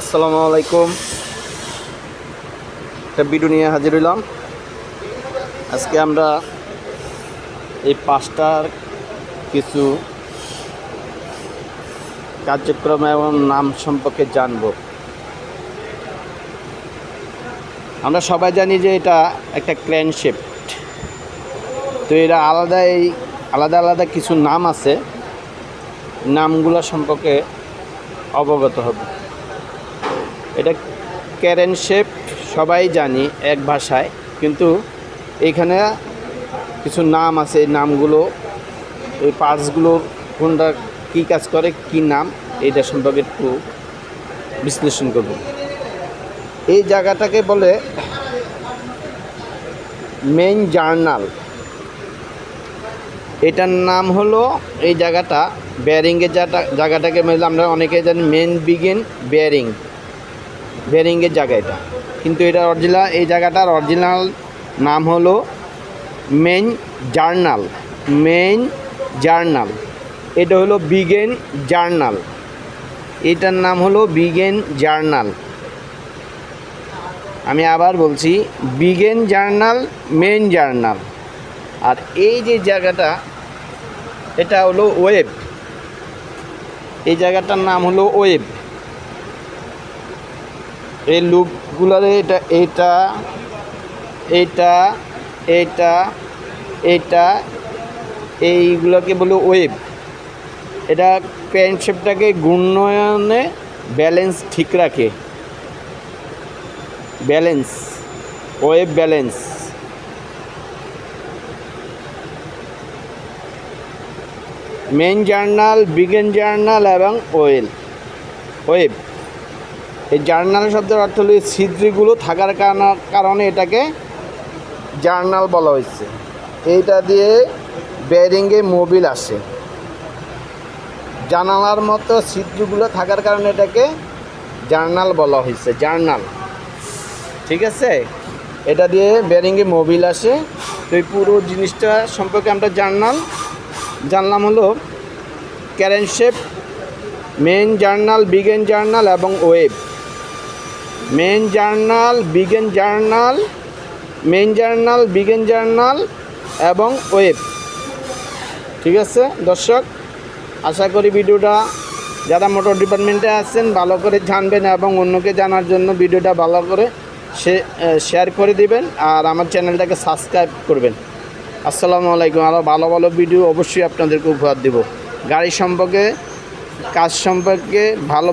আসসালামু আলাইকুম। একটা ভিডিও নিয়ে হাজির হইলাম। আজকে আমরা এই পাঁচটার কিছু কার্যক্রম এবং নাম সম্পর্কে জানব। আমরা সবাই জানি যে এটা একটা ক্র্যান তো এরা আলাদা এই আলাদা আলাদা কিছু নাম আছে। নামগুলো সম্পর্কে অবগত হবে। এটা ক্যারেন শেপ সবাই জানি এক ভাষায়, কিন্তু এখানে কিছু নাম আছে, এই নামগুলো এই পার্টসগুলো কোনটা কী কাজ করে, কি নাম, এইটা সম্পর্কে একটু বিশ্লেষণ করব। এই জায়গাটাকে বলে মেইন জার্নাল এটার নাম হলো এই জায়গাটা বেয়ারিংয়ের জায়গাটাকে আমরা অনেকে জানি মেন বিগিন বেয়ারিং বেয়ারিংয়ের জায়গা এটা। কিন্তু এটা অরিজিনাল এই জায়গাটার অরিজিনাল নাম হলো মেন জার্নাল মেন জার্নাল এটা হলো বিগেন জার্নাল এটার নাম হলো বিগেন জার্নাল আমি আবার বলছি big end journal main journal আর এই যে জায়গাটা, এটা হলো ওয়েব এই জায়গাটার নাম হলো ওয়েব এই লুপগুলোর এটা এইটা এইটা এইটা এইটা এইগুলোকে বলে ওয়েব এটা প্যান্ট শেপটাকে ঘূর্ণয়নে ব্যালেন্স ঠিক রাখে। Balance web balance. Main journal, big end journal এবং ওয়েল ওয়েব এই জার্নাল শব্দের অর্থ হলো ছিদ্রিগুলো থাকার কারণ- এটাকে জার্নাল বলা হয়েছে। এইটা দিয়ে বেরিংয়ে মোবিল আসে। জানালার মতো ছিদ্রগুলো থাকার কারণে এটাকে জার্নাল বলা হয়েছে, জার্নাল। ঠিক আছে? এটা দিয়ে বেরিংয়ে মোবিল আসে। তো এই পুরো জিনিসটা সম্পর্কে আমরা জার্নাল জানলাম হলো crankshaft main journal, big end journal এবং web. Main journal big end journal main journal big end journal এবং ওয়েব। ঠিক আছে? দর্শক, আশা করি ভিডিওটা যারা মোটর ডিপার্টমেন্টে আছেন, ভালো করে জানবেন এবং অন্যকে জানার জন্য ভিডিওটা ভালো করে শেয়ার করে দিবেন আর আমার চ্যানেলটাকে সাবস্ক্রাইব করবেন। আসসালামু আলাইকুম। আরও ভালো ভালো ভিডিও অবশ্যই আপনাদেরকে উপহার দেব। গাড়ি সম্পর্কে, কাজ সম্পর্কে ভালো